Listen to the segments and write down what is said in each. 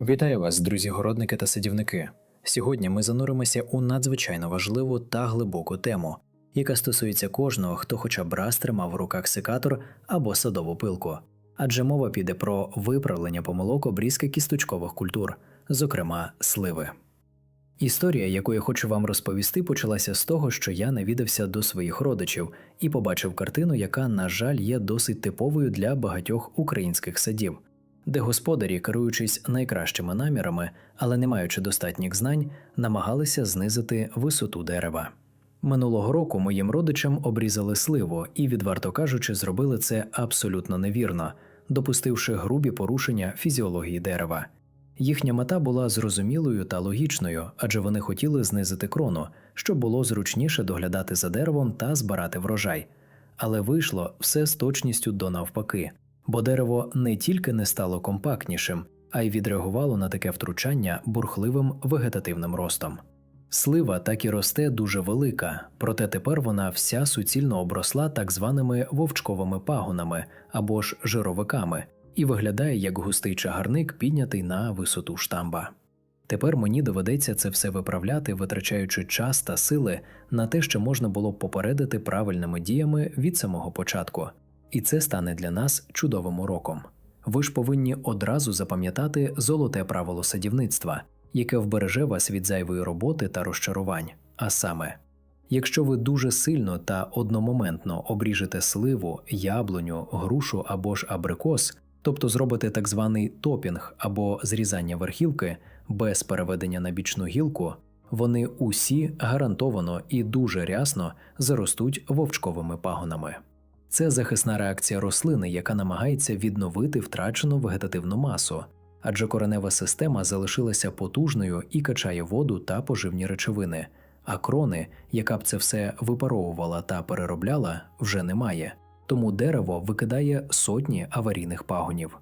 Вітаю вас, друзі городники та садівники. Сьогодні ми зануримося у надзвичайно важливу та глибоку тему, яка стосується кожного, хто хоча б раз тримав в руках секатор або садову пилку. Адже мова піде про виправлення помилок обрізки кісточкових культур, зокрема сливи. Історія, яку я хочу вам розповісти, почалася з того, що я навідався до своїх родичів і побачив картину, яка, на жаль, є досить типовою для багатьох українських садів де господарі, керуючись найкращими намірами, але не маючи достатніх знань, намагалися знизити висоту дерева. Минулого року моїм родичам обрізали сливу і, відверто кажучи, зробили це абсолютно невірно, допустивши грубі порушення фізіології дерева. Їхня мета була зрозумілою та логічною, адже вони хотіли знизити крону, щоб було зручніше доглядати за деревом та збирати врожай. Але вийшло все з точністю до навпаки бо дерево не тільки не стало компактнішим, а й відреагувало на таке втручання бурхливим вегетативним ростом. Слива так і росте дуже велика, проте тепер вона вся суцільно обросла так званими вовчковими пагонами або ж жировиками і виглядає як густий чагарник, піднятий на висоту штамба. Тепер мені доведеться це все виправляти, витрачаючи час та сили на те, що можна було попередити правильними діями від самого початку. І це стане для нас чудовим уроком. Ви ж повинні одразу запам'ятати золоте правило садівництва, яке вбереже вас від зайвої роботи та розчарувань. А саме, якщо ви дуже сильно та одномоментно обріжете сливу, яблуню, грушу або ж абрикос, тобто зробите так званий топінг або зрізання верхівки без переведення на бічну гілку, вони усі гарантовано і дуже рясно заростуть вовчковими пагонами. Це захисна реакція рослини, яка намагається відновити втрачену вегетативну масу, адже коренева система залишилася потужною і качає воду та поживні речовини, а крони, яка б це все випаровувала та переробляла, вже немає, тому дерево викидає сотні аварійних пагонів.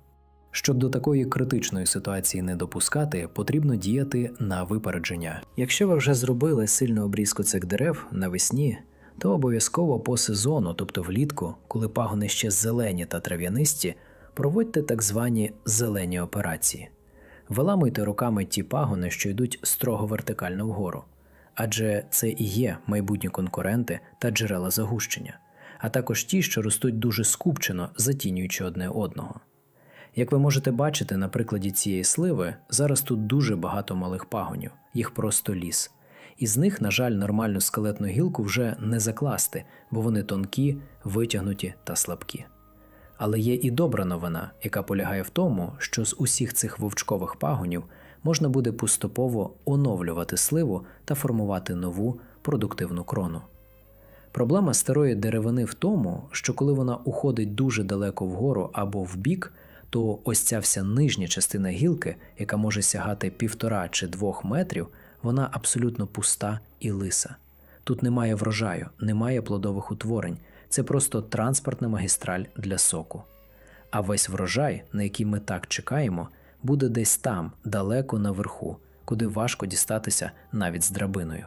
Щоб до такої критичної ситуації не допускати, потрібно діяти на випередження. Якщо ви вже зробили сильну обрізку цих дерев навесні, то обов'язково по сезону, тобто влітку, коли пагони ще зелені та трав'янисті, проводьте так звані зелені операції. Виламуйте руками ті пагони, що йдуть строго вертикально вгору, адже це і є майбутні конкуренти та джерела загущення, а також ті, що ростуть дуже скупчено, затінюючи одне одного. Як ви можете бачити на прикладі цієї сливи, зараз тут дуже багато малих пагонів, їх просто ліс. Із них, на жаль, нормальну скелетну гілку вже не закласти, бо вони тонкі, витягнуті та слабкі. Але є і добра новина, яка полягає в тому, що з усіх цих вовчкових пагонів можна буде поступово оновлювати сливу та формувати нову продуктивну крону. Проблема старої деревини в тому, що коли вона уходить дуже далеко вгору або вбік, то ось ця вся нижня частина гілки, яка може сягати півтора чи двох метрів, вона абсолютно пуста і лиса. Тут немає врожаю, немає плодових утворень, це просто транспортна магістраль для соку. А весь врожай, на який ми так чекаємо, буде десь там, далеко наверху, куди важко дістатися навіть з драбиною.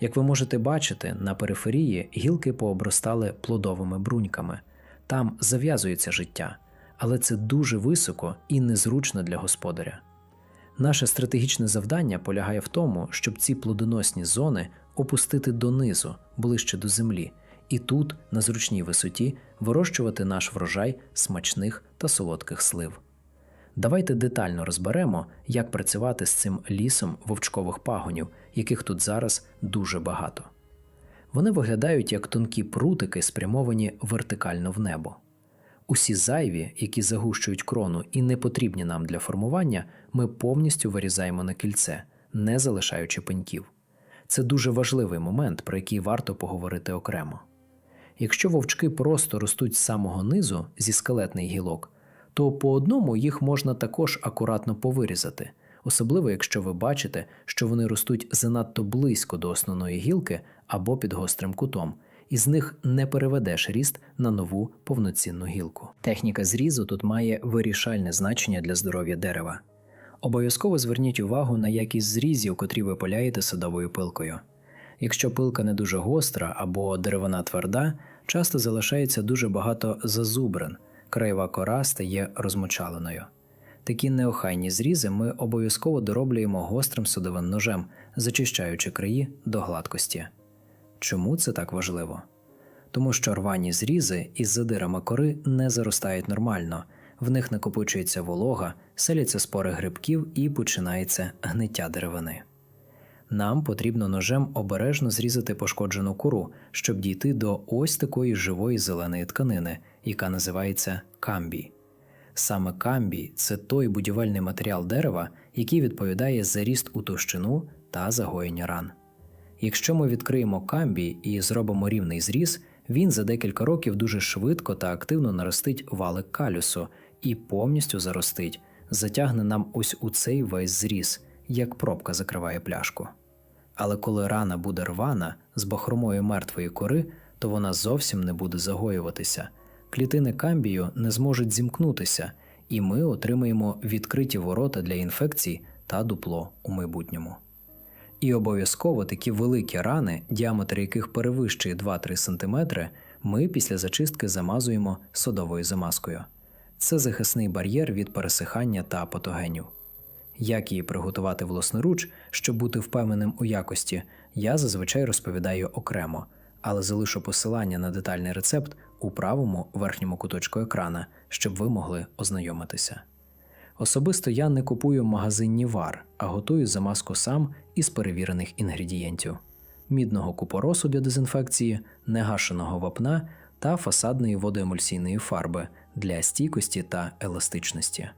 Як ви можете бачити, на периферії гілки пообростали плодовими бруньками, там зав'язується життя, але це дуже високо і незручно для господаря. Наше стратегічне завдання полягає в тому, щоб ці плодоносні зони опустити донизу, ближче до землі, і тут, на зручній висоті, вирощувати наш врожай смачних та солодких слив. Давайте детально розберемо, як працювати з цим лісом вовчкових пагонів, яких тут зараз дуже багато. Вони виглядають як тонкі прутики, спрямовані вертикально в небо. Усі зайві, які загущують крону і не потрібні нам для формування, ми повністю вирізаємо на кільце, не залишаючи пеньків. Це дуже важливий момент, про який варто поговорити окремо. Якщо вовчки просто ростуть з самого низу зі скелетних гілок, то по одному їх можна також акуратно повирізати, особливо якщо ви бачите, що вони ростуть занадто близько до основної гілки або під гострим кутом і з них не переведеш ріст на нову повноцінну гілку. Техніка зрізу тут має вирішальне значення для здоров'я дерева. Обов'язково зверніть увагу на якість зрізів, котрі ви пиляєте садовою пилкою. Якщо пилка не дуже гостра або деревина тверда, часто залишається дуже багато зазубрин, краєва кора стає розмочаленою. Такі неохайні зрізи ми обов'язково дороблюємо гострим судовим ножем, зачищаючи краї до гладкості. Чому це так важливо? Тому що рвані зрізи із задирами кори не заростають нормально, в них накопичується волога, селяться спори грибків і починається гниття деревини. Нам потрібно ножем обережно зрізати пошкоджену кору, щоб дійти до ось такої живої зеленої тканини, яка називається камбій. Саме камбій це той будівельний матеріал дерева, який відповідає за ріст у товщину та загоєння ран. Якщо ми відкриємо камбій і зробимо рівний зріз, він за декілька років дуже швидко та активно наростить валик калюсу і повністю заростить, затягне нам ось у цей весь зріз, як пробка закриває пляшку. Але коли рана буде рвана з бахромою мертвої кори, то вона зовсім не буде загоюватися. Клітини камбію не зможуть зімкнутися, і ми отримаємо відкриті ворота для інфекцій та дупло у майбутньому. І обов'язково такі великі рани, діаметр яких перевищує 2-3 см, ми після зачистки замазуємо содовою замазкою. Це захисний бар'єр від пересихання та патогенів. Як її приготувати власноруч, щоб бути впевненим у якості, я зазвичай розповідаю окремо, але залишу посилання на детальний рецепт у правому верхньому куточку екрана, щоб ви могли ознайомитися. Особисто я не купую магазинні вар, а готую замазку сам із перевірених інгредієнтів: мідного купоросу для дезінфекції, негашеного вапна та фасадної водоемульсійної фарби для стійкості та еластичності.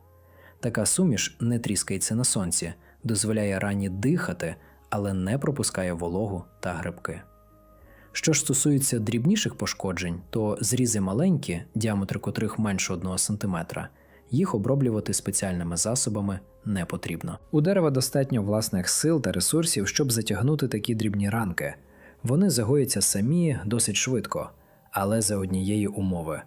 Така суміш не тріскається на сонці, дозволяє рані дихати, але не пропускає вологу та грибки. Що ж стосується дрібніших пошкоджень, то зрізи маленькі, діаметр котрих менше 1 см, їх оброблювати спеціальними засобами не потрібно. У дерева достатньо власних сил та ресурсів, щоб затягнути такі дрібні ранки. Вони загояться самі досить швидко, але за однієї умови.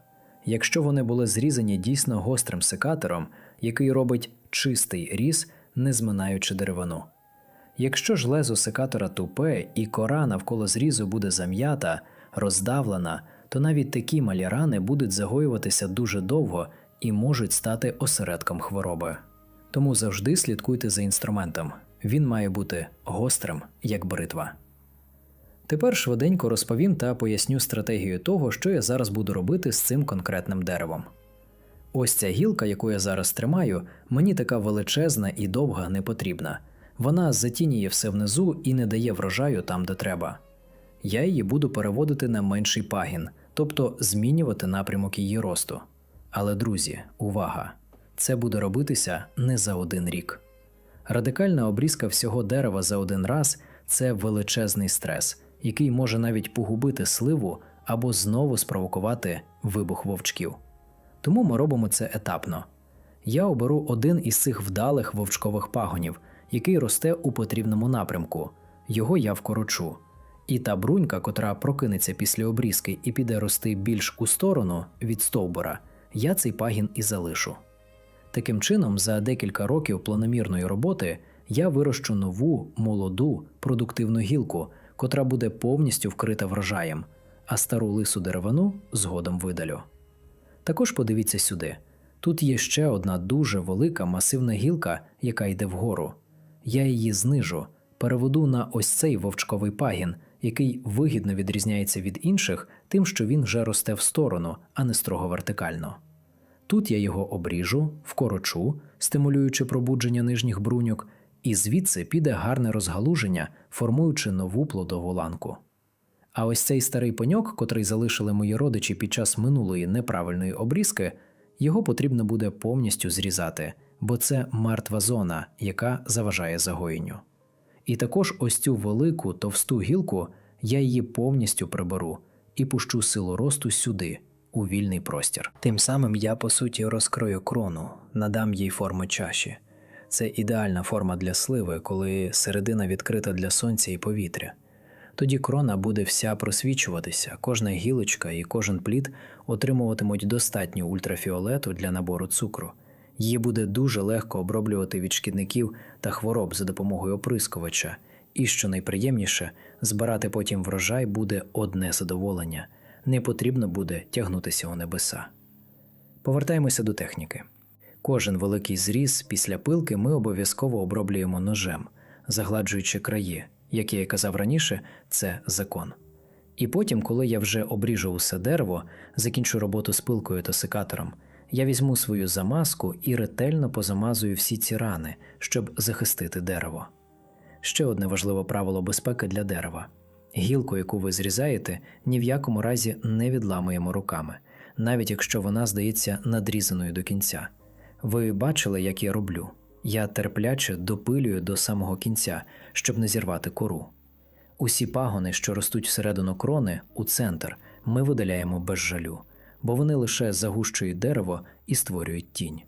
Якщо вони були зрізані дійсно гострим секатором, який робить чистий різ, не зминаючи деревину. Якщо ж лезо секатора тупе і кора навколо зрізу буде зам'ята, роздавлена, то навіть такі малі рани будуть загоюватися дуже довго і можуть стати осередком хвороби. Тому завжди слідкуйте за інструментом. Він має бути гострим, як бритва. Тепер швиденько розповім та поясню стратегію того, що я зараз буду робити з цим конкретним деревом. Ось ця гілка, яку я зараз тримаю, мені така величезна і довга не потрібна. Вона затінює все внизу і не дає врожаю там, де треба. Я її буду переводити на менший пагін, тобто змінювати напрямок її росту. Але, друзі, увага! Це буде робитися не за один рік. Радикальна обрізка всього дерева за один раз це величезний стрес, який може навіть погубити сливу або знову спровокувати вибух вовчків. Тому ми робимо це етапно. Я оберу один із цих вдалих вовчкових пагонів, який росте у потрібному напрямку. Його я вкорочу. І та брунька, котра прокинеться після обрізки і піде рости більш у сторону від стовбура, я цей пагін і залишу. Таким чином, за декілька років планомірної роботи я вирощу нову, молоду, продуктивну гілку, котра буде повністю вкрита врожаєм, а стару лису деревину згодом видалю. Також подивіться сюди: тут є ще одна дуже велика масивна гілка, яка йде вгору. Я її знижу, переведу на ось цей вовчковий пагін, який вигідно відрізняється від інших, тим, що він вже росте в сторону, а не строго вертикально. Тут я його обріжу, вкорочу, стимулюючи пробудження нижніх бруньок, і звідси піде гарне розгалуження, формуючи нову плодову ланку. А ось цей старий пеньок, котрий залишили мої родичі під час минулої неправильної обрізки, його потрібно буде повністю зрізати, бо це мертва зона, яка заважає загоєнню. І також ось цю велику товсту гілку я її повністю приберу і пущу силу росту сюди, у вільний простір. Тим самим я по суті розкрою крону, надам їй форму чаші. Це ідеальна форма для сливи, коли середина відкрита для сонця і повітря. Тоді крона буде вся просвічуватися, кожна гілочка і кожен плід отримуватимуть достатньо ультрафіолету для набору цукру. Її буде дуже легко оброблювати від шкідників та хвороб за допомогою оприскувача, і що найприємніше, збирати потім врожай буде одне задоволення, не потрібно буде тягнутися у небеса. Повертаємося до техніки. Кожен великий зріз після пилки ми обов'язково оброблюємо ножем, загладжуючи краї. Як я і казав раніше, це закон. І потім, коли я вже обріжу усе дерево, закінчу роботу з пилкою та секатором, я візьму свою замазку і ретельно позамазую всі ці рани, щоб захистити дерево. Ще одне важливе правило безпеки для дерева: гілку, яку ви зрізаєте, ні в якому разі не відламуємо руками, навіть якщо вона здається надрізаною до кінця. Ви бачили, як я роблю? Я терпляче допилюю до самого кінця, щоб не зірвати кору. Усі пагони, що ростуть всередину крони, у центр, ми видаляємо без жалю, бо вони лише загущують дерево і створюють тінь.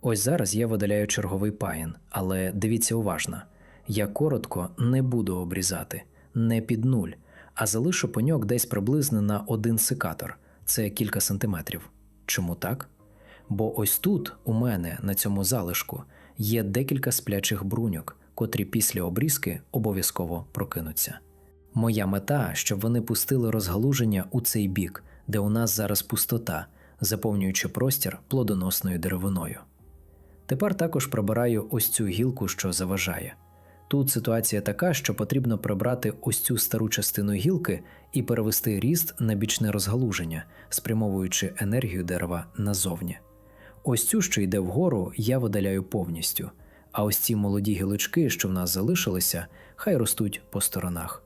Ось зараз я видаляю черговий паїн, але дивіться уважно: я коротко не буду обрізати, не під нуль, а залишу пеньок десь приблизно на один секатор, це кілька сантиметрів. Чому так? Бо ось тут, у мене, на цьому залишку, є декілька сплячих бруньок, котрі після обрізки обов'язково прокинуться. Моя мета, щоб вони пустили розгалуження у цей бік, де у нас зараз пустота, заповнюючи простір плодоносною деревиною. Тепер також прибираю ось цю гілку, що заважає. Тут ситуація така, що потрібно прибрати ось цю стару частину гілки і перевести ріст на бічне розгалуження, спрямовуючи енергію дерева назовні. Ось цю, що йде вгору, я видаляю повністю, а ось ці молоді гілочки, що в нас залишилися, хай ростуть по сторонах.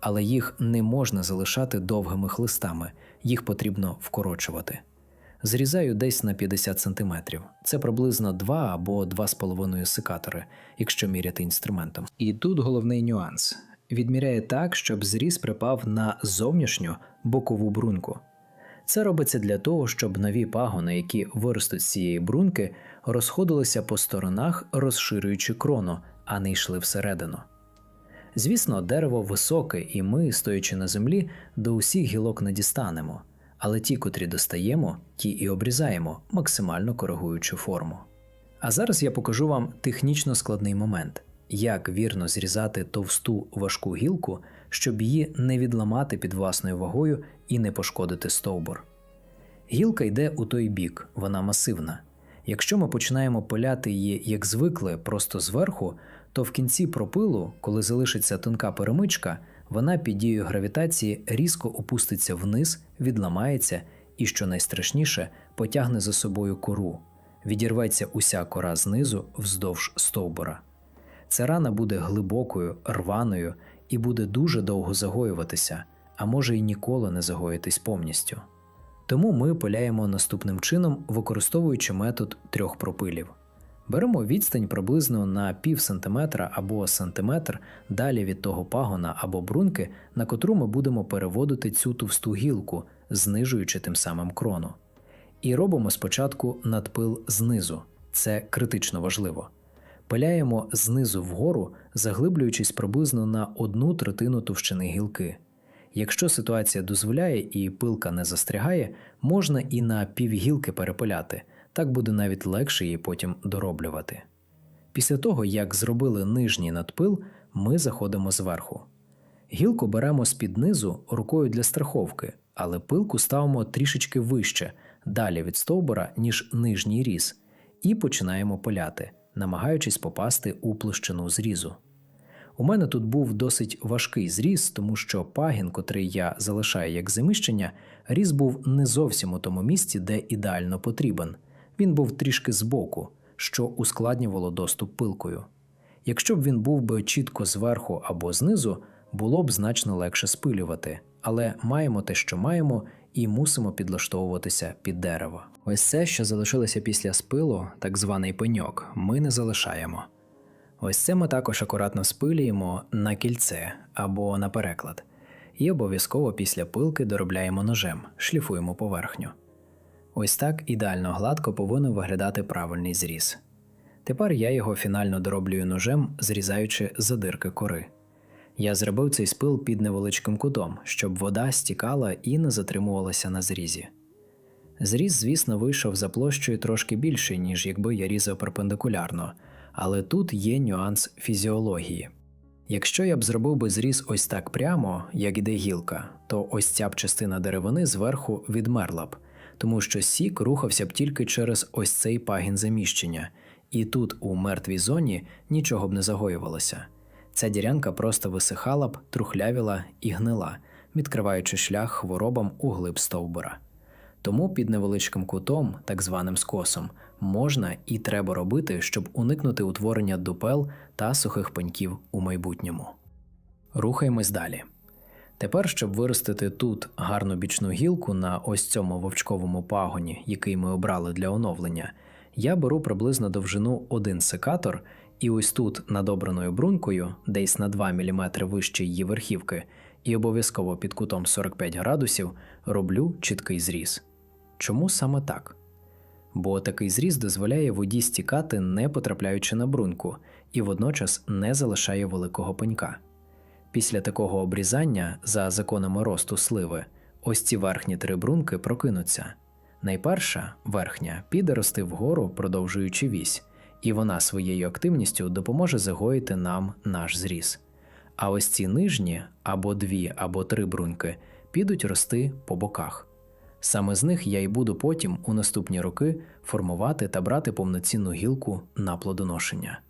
Але їх не можна залишати довгими хлистами, їх потрібно вкорочувати. Зрізаю десь на 50 см. Це приблизно 2 або 2,5 секатори, якщо міряти інструментом. І тут головний нюанс: відміряє так, щоб зріз припав на зовнішню бокову бруньку. Це робиться для того, щоб нові пагони, які виростуть з цієї бруньки, розходилися по сторонах, розширюючи крону, а не йшли всередину. Звісно, дерево високе, і ми, стоячи на землі, до усіх гілок не дістанемо, але ті, котрі достаємо, ті і обрізаємо, максимально коригуючи форму. А зараз я покажу вам технічно складний момент, як вірно зрізати товсту важку гілку, щоб її не відламати під власною вагою і не пошкодити стовбур. Гілка йде у той бік, вона масивна. Якщо ми починаємо пиляти її як звикли, просто зверху, то в кінці пропилу, коли залишиться тонка перемичка, вона під дією гравітації різко опуститься вниз, відламається і, що найстрашніше, потягне за собою кору. Відірветься уся кора знизу вздовж стовбура. Ця рана буде глибокою, рваною і буде дуже довго загоюватися, а може й ніколи не загоїтись повністю. Тому ми пиляємо наступним чином, використовуючи метод трьох пропилів. Беремо відстань приблизно на пів сантиметра або сантиметр далі від того пагона або бруньки, на котру ми будемо переводити цю товсту гілку, знижуючи тим самим крону. І робимо спочатку надпил знизу, це критично важливо. Пиляємо знизу вгору, заглиблюючись приблизно на одну третину товщини гілки. Якщо ситуація дозволяє і пилка не застрягає, можна і на півгілки перепиляти, так буде навіть легше її потім дороблювати. Після того, як зробили нижній надпил, ми заходимо зверху. Гілку беремо з-під низу рукою для страховки, але пилку ставимо трішечки вище, далі від стовбура, ніж нижній різ, і починаємо пиляти, намагаючись попасти у площину зрізу. У мене тут був досить важкий зріз, тому що пагін, котрий я залишаю як заміщення, різ був не зовсім у тому місці, де ідеально потрібен. Він був трішки збоку, що ускладнювало доступ пилкою. Якщо б він був би чітко зверху або знизу, було б значно легше спилювати, але маємо те, що маємо, і мусимо підлаштовуватися під дерево. Ось це, що залишилося після спилу, так званий пеньок, ми не залишаємо. Ось це ми також акуратно спилюємо на кільце або на переклад, і обов'язково після пилки доробляємо ножем, шліфуємо поверхню. Ось так ідеально гладко повинен виглядати правильний зріз. Тепер я його фінально дороблюю ножем, зрізаючи задирки кори. Я зробив цей спил під невеличким кутом, щоб вода стікала і не затримувалася на зрізі. Зріз, звісно, вийшов за площею трошки більший, ніж якби я різав перпендикулярно, але тут є нюанс фізіології. Якщо я б зробив би зріз ось так прямо, як іде гілка, то ось ця б частина деревини зверху відмерла б, тому що сік рухався б тільки через ось цей пагін заміщення, і тут, у мертвій зоні, нічого б не загоювалося. Ця ділянка просто висихала б, трухлявіла і гнила, відкриваючи шлях хворобам у глиб стовбура. Тому під невеличким кутом, так званим скосом, можна і треба робити, щоб уникнути утворення дупел та сухих пеньків у майбутньому. Рухаємось далі. Тепер, щоб виростити тут гарну бічну гілку на ось цьому вовчковому пагоні, який ми обрали для оновлення, я беру приблизно довжину один секатор, і ось тут над обраною брунькою, десь на 2 мм вище її верхівки, і обов'язково під кутом 45 градусів, роблю чіткий зріз. Чому саме так? Бо такий зріз дозволяє воді стікати, не потрапляючи на бруньку, і водночас не залишає великого пенька. Після такого обрізання, за законами росту сливи, ось ці верхні три брунки прокинуться. Найперша, верхня, піде рости вгору, продовжуючи вісь, і вона своєю активністю допоможе загоїти нам наш зріз. А ось ці нижні, або дві, або три бруньки, підуть рости по боках. Саме з них я й буду потім у наступні роки формувати та брати повноцінну гілку на плодоношення.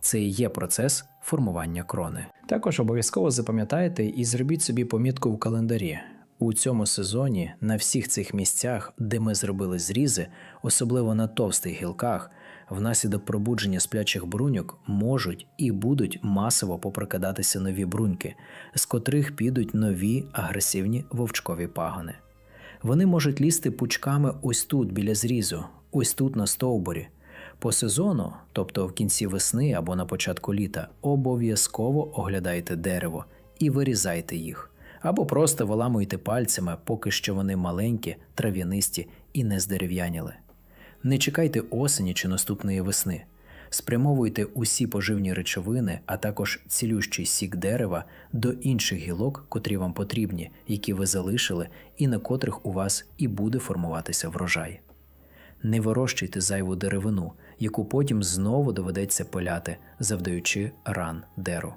Це і є процес формування крони. Також обов'язково запам'ятайте і зробіть собі помітку в календарі. У цьому сезоні на всіх цих місцях, де ми зробили зрізи, особливо на товстих гілках, внаслідок пробудження сплячих бруньок можуть і будуть масово попрокидатися нові бруньки, з котрих підуть нові агресивні вовчкові пагони. Вони можуть лізти пучками ось тут біля зрізу, ось тут на стовбурі. По сезону, тобто в кінці весни або на початку літа, обов'язково оглядайте дерево і вирізайте їх, або просто виламуйте пальцями, поки що вони маленькі, трав'янисті і не здерев'яніли. Не чекайте осені чи наступної весни. Спрямовуйте усі поживні речовини, а також цілющий сік дерева до інших гілок, котрі вам потрібні, які ви залишили, і на котрих у вас і буде формуватися врожай. Не вирощуйте зайву деревину, яку потім знову доведеться пиляти, завдаючи ран деру.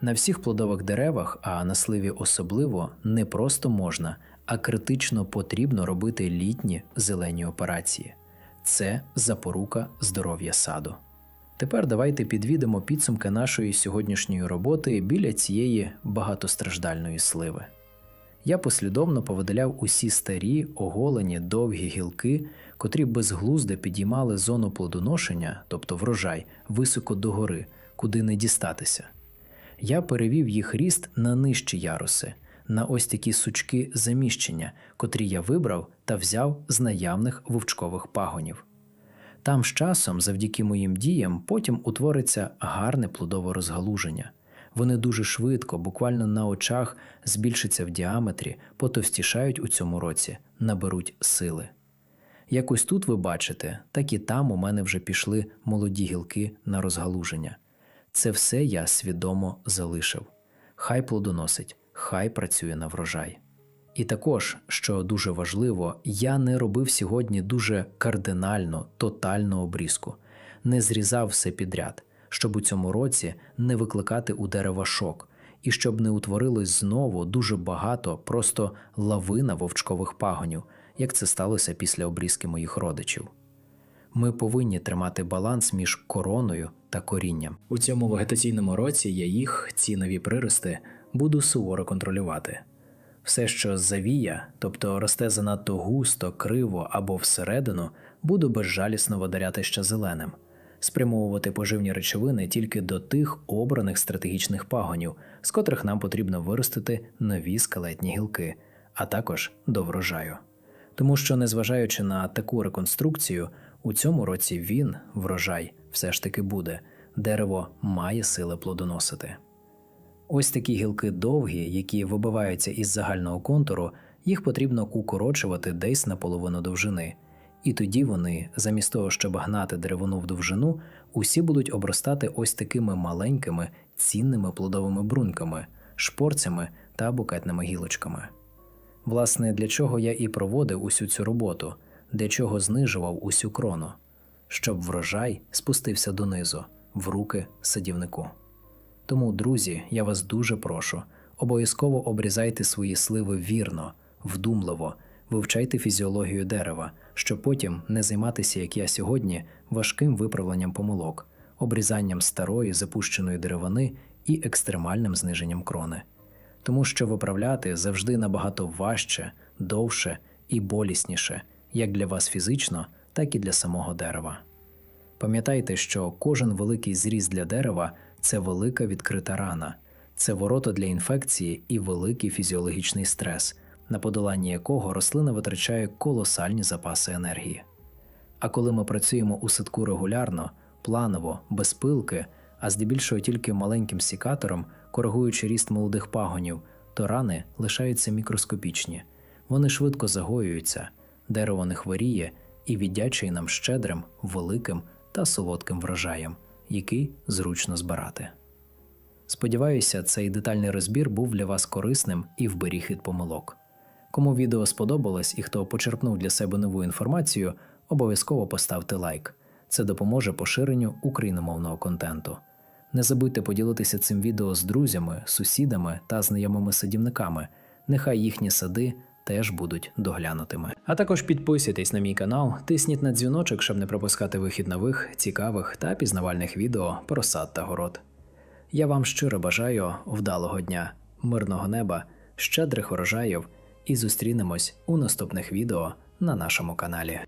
На всіх плодових деревах, а на сливі особливо, не просто можна, а критично потрібно робити літні зелені операції. Це запорука здоров'я саду. Тепер давайте підвідемо підсумки нашої сьогоднішньої роботи біля цієї багатостраждальної сливи. Я послідовно повидаляв усі старі, оголені, довгі гілки, котрі безглуздо підіймали зону плодоношення, тобто врожай, високо догори, куди не дістатися. Я перевів їх ріст на нижчі яруси, на ось такі сучки заміщення, котрі я вибрав та взяв з наявних вовчкових пагонів. Там з часом, завдяки моїм діям, потім утвориться гарне плодове розгалуження. Вони дуже швидко, буквально на очах, збільшаться в діаметрі, потовстішають у цьому році, наберуть сили. Якось тут ви бачите, так і там у мене вже пішли молоді гілки на розгалуження. Це все я свідомо залишив. Хай плодоносить, хай працює на врожай. І також, що дуже важливо, я не робив сьогодні дуже кардинально, тотальну обрізку, не зрізав все підряд, щоб у цьому році не викликати у дерева шок, і щоб не утворилось знову дуже багато, просто лавина вовчкових пагонів, як це сталося після обрізки моїх родичів. Ми повинні тримати баланс між короною та корінням. У цьому вегетаційному році я їх, ці нові прирости, буду суворо контролювати. Все, що завія, тобто росте занадто густо, криво або всередину, буду безжалісно водаряти ще зеленим, спрямовувати поживні речовини тільки до тих обраних стратегічних пагонів, з котрих нам потрібно виростити нові скелетні гілки, а також до врожаю. Тому що, незважаючи на таку реконструкцію, у цьому році він, врожай, все ж таки буде, дерево має сили плодоносити. Ось такі гілки довгі, які вибиваються із загального контуру, їх потрібно укорочувати десь на половину довжини. І тоді вони, замість того, щоб гнати деревину в довжину, усі будуть обростати ось такими маленькими цінними плодовими бруньками, шпорцями та букетними гілочками. Власне, для чого я і проводив усю цю роботу, для чого знижував усю крону, щоб врожай спустився донизу, в руки садівнику. Тому, друзі, я вас дуже прошу, обов'язково обрізайте свої сливи вірно, вдумливо, Вивчайте фізіологію дерева, щоб потім не займатися, як я сьогодні, важким виправленням помилок, обрізанням старої запущеної деревини і екстремальним зниженням крони. Тому що виправляти завжди набагато важче, довше і болісніше, як для вас фізично, так і для самого дерева. Пам'ятайте, що кожен великий зріз для дерева це велика відкрита рана, це ворота для інфекції і великий фізіологічний стрес, на подолання якого рослина витрачає колосальні запаси енергії. А коли ми працюємо у садку регулярно, планово, без пилки, а здебільшого тільки маленьким сікатором, коригуючи ріст молодих пагонів, то рани лишаються мікроскопічні, вони швидко загоюються, дерево не хворіє і віддячує нам щедрим, великим та солодким врожаєм, який зручно збирати. Сподіваюся, цей детальний розбір був для вас корисним і вберіг від помилок. Кому відео сподобалось і хто почерпнув для себе нову інформацію, обов'язково поставте лайк. Це допоможе поширенню україномовного контенту. Не забудьте поділитися цим відео з друзями, сусідами та знайомими садівниками. Нехай їхні сади теж будуть доглянутими. А також підписуйтесь на мій канал, тисніть на дзвіночок, щоб не пропускати вихід нових, цікавих та пізнавальних відео про сад та город. Я вам щиро бажаю вдалого дня, мирного неба, щедрих урожаїв і зустрінемось у наступних відео на нашому каналі.